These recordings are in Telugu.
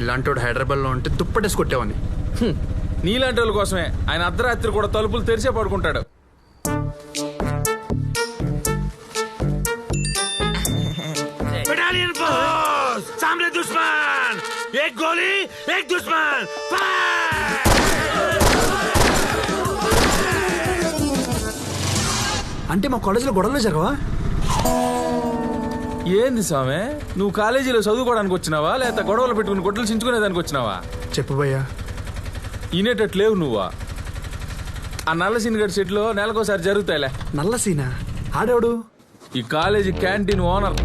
ఇలాంటి హైదరాబాద్లో ఉంటే దుప్పటేసి కొట్టేవాని నీలాంటి వాళ్ళ కోసమే ఆయన అర్ధరాత్రి కూడా తలుపులు తెరిచే పడుకుంటాడు बटालियन फोर्स सामने दुश्मन एक गोली एक दुश्मन फायर అంటే మా కాలేజీలో గొడవలు జరగవా ఏంది స్వామి? నువ్వు కాలేజీలో చదువుకోవడానికి వచ్చినావా? లేకపోతే గొడవలు పెట్టుకుని గొడ్డలు చించుకునేదానికి వచ్చినావా? చెప్పు భయ్యా. ఈనేటట్టు లేవు నువ్వా. ఆ నల్ల సినిగడ్ సెట్లో నెలకోసారి జరుగుతాయిలే. నల్ల సీనా? ఆడేవాడు? ఈ కాలేజీ క్యాంటీన్ ఓనర్.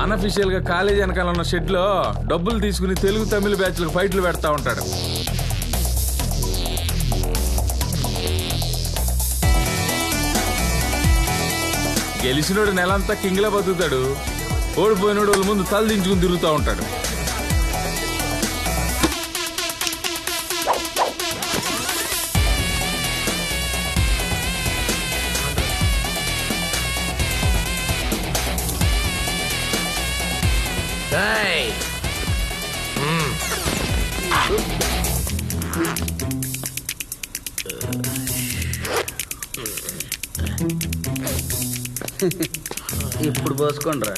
అన్అఫీషియల్గా కాలేజీ వెనకాల ఉన్న షెడ్లో డబ్బులు తీసుకుని తెలుగు తమిళ బ్యాచ్లకు ఫైట్లు పెడతా ఉంటాడు. గెలిచినోడు నెలంతా కింగ్లా బతుకుతాడు. ఓడిపోయినోడు వాళ్ళ ముందు తల దించుకుని తిరుగుతూ ఉంటాడు. ఇప్పుడు పోసుకోండిరా.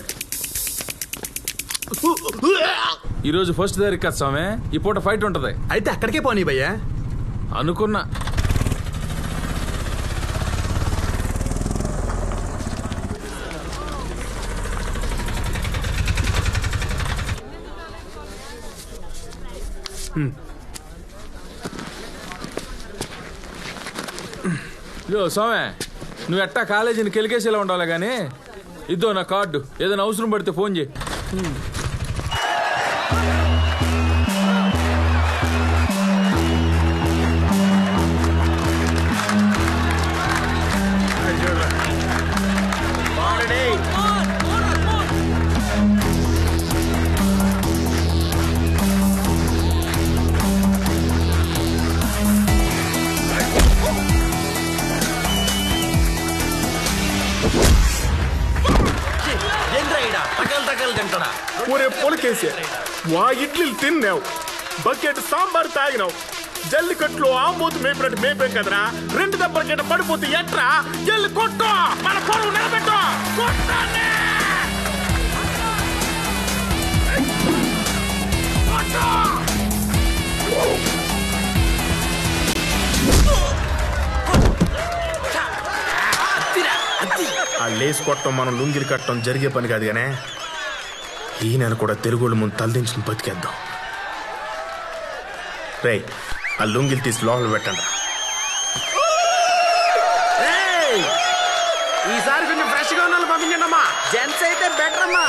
ఈ రోజు ఫస్ట్ తారీఖు కదా స్వామి ఈ పూట ఫైట్ ఉంటది. అయితే అక్కడికే పోనీ భయ్యా. అనుకున్నా. సోమే నువ్వు ఎట్టా కాలేజీని కెలికేసేలా ఉండాలి కానీ ఇద్దో నా కార్డు. ఏదైనా అవసరం పడితే ఫోన్ చేయి. ఒరే పొలకేసే వా ఇడ్లీలు తిన్నావు. బకెట్ సాంబార్ తాగినావు. జల్లికట్లో ఆంబోతు మేపినట్టు మేపాం కదరా? రెండు దెబ్బలకైనా పడిపోతే ఎట్రా? జల్లి కొట్టు మన పొడవు నిలబెట్టు. కొట్టాలి ఆ లేస్ కొట్టడం మనం లుంగిలు కట్టడం జరిగే పని కాదు కానీ ఈ నెల కూడా తెలుగుళ్ళు ముందు తలదించుకుని బతికేద్దాం. రే ఆ లుంగిలు తీసి లోపల పెట్టండి ఈసారి కొంచెం ఫ్రెష్గా ఉన్న పంపించండి అమ్మా జెంట్స్ అయితే బెటర్ అమ్మా